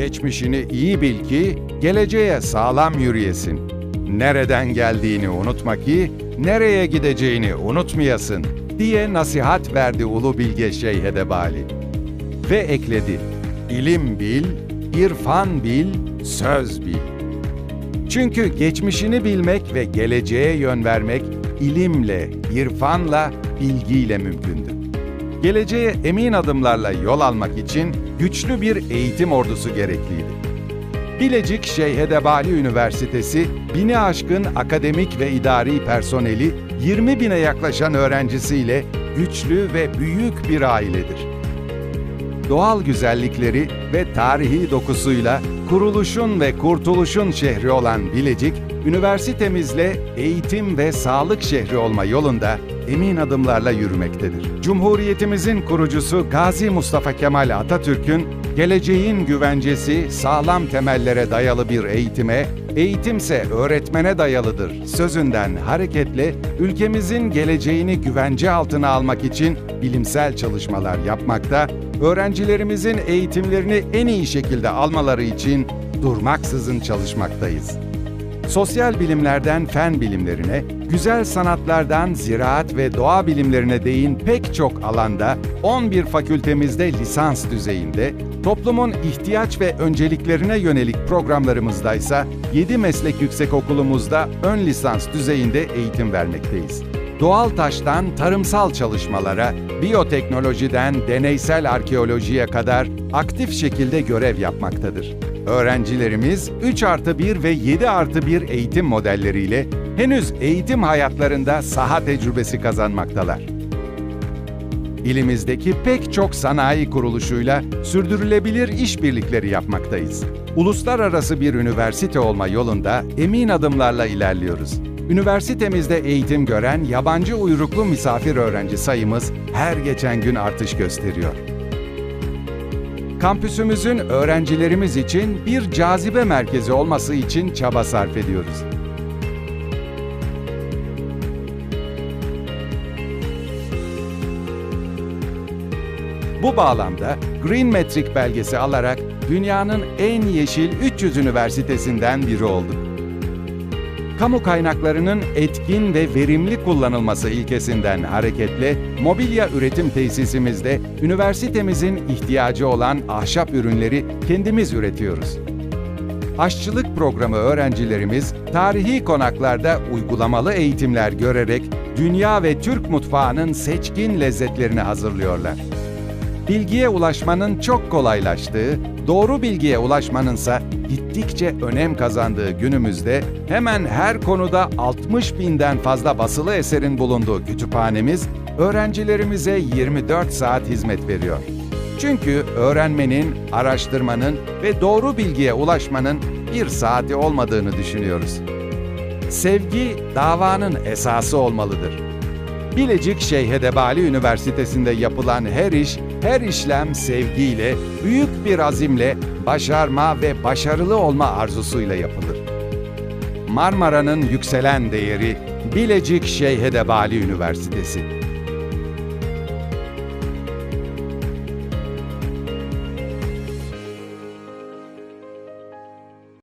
geçmişini iyi bil ki geleceğe sağlam yürüyesin. Nereden geldiğini unutma ki nereye gideceğini unutmayasın diye nasihat verdi Ulu Bilge Şeyh Edebali. Ve ekledi, ilim bil, irfan bil, söz bil. Çünkü geçmişini bilmek ve geleceğe yön vermek ilimle, irfanla, bilgiyle mümkündür. Geleceğe emin adımlarla yol almak için güçlü bir eğitim ordusu gerekliydi. Bilecik Şeyh Edebali Üniversitesi, bini aşkın akademik ve idari personeli, 20 bine yaklaşan öğrencisiyle güçlü ve büyük bir ailedir. Doğal güzellikleri ve tarihi dokusuyla kuruluşun ve kurtuluşun şehri olan Bilecik, üniversitemizle eğitim ve sağlık şehri olma yolunda emin adımlarla yürümektedir. Cumhuriyetimizin kurucusu Gazi Mustafa Kemal Atatürk'ün geleceğin güvencesi sağlam temellere dayalı bir eğitime, eğitimse öğretmene dayalıdır sözünden hareketle ülkemizin geleceğini güvence altına almak için bilimsel çalışmalar yapmakta, öğrencilerimizin eğitimlerini en iyi şekilde almaları için durmaksızın çalışmaktayız. Sosyal bilimlerden fen bilimlerine, güzel sanatlardan ziraat ve doğa bilimlerine değin pek çok alanda 11 fakültemizde lisans düzeyinde, toplumun ihtiyaç ve önceliklerine yönelik programlarımızda ise 7 meslek yüksekokulumuzda ön lisans düzeyinde eğitim vermekteyiz. Doğal taştan tarımsal çalışmalara, biyoteknolojiden deneysel arkeolojiye kadar aktif şekilde görev yapmaktadır. Öğrencilerimiz 3 artı 1 ve 7 artı 1 eğitim modelleriyle henüz eğitim hayatlarında saha tecrübesi kazanmaktalar. İlimizdeki pek çok sanayi kuruluşuyla sürdürülebilir işbirlikleri yapmaktayız. Uluslararası bir üniversite olma yolunda emin adımlarla ilerliyoruz. Üniversitemizde eğitim gören yabancı uyruklu misafir öğrenci sayımız her geçen gün artış gösteriyor. Kampüsümüzün öğrencilerimiz için bir cazibe merkezi olması için çaba sarf ediyoruz. Bu bağlamda Green Metric belgesi alarak dünyanın en yeşil 300 üniversitesinden biri olduk. Kamu kaynaklarının etkin ve verimli kullanılması ilkesinden hareketle mobilya üretim tesisimizde üniversitemizin ihtiyacı olan ahşap ürünleri kendimiz üretiyoruz. Aşçılık programı öğrencilerimiz tarihi konaklarda uygulamalı eğitimler görerek dünya ve Türk mutfağının seçkin lezzetlerini hazırlıyorlar. Bilgiye ulaşmanın çok kolaylaştığı, doğru bilgiye ulaşmanınsa gittikçe önem kazandığı günümüzde hemen her konuda 60 binden fazla basılı eserin bulunduğu kütüphanemiz öğrencilerimize 24 saat hizmet veriyor. Çünkü öğrenmenin, araştırmanın ve doğru bilgiye ulaşmanın bir saati olmadığını düşünüyoruz. Sevgi davanın esası olmalıdır. Bilecik Şeyh Edebali Üniversitesi'nde yapılan her iş, her işlem sevgiyle, büyük bir azimle, başarma ve başarılı olma arzusuyla yapılır. Marmara'nın yükselen değeri Bilecik Şeyh Edebali Üniversitesi.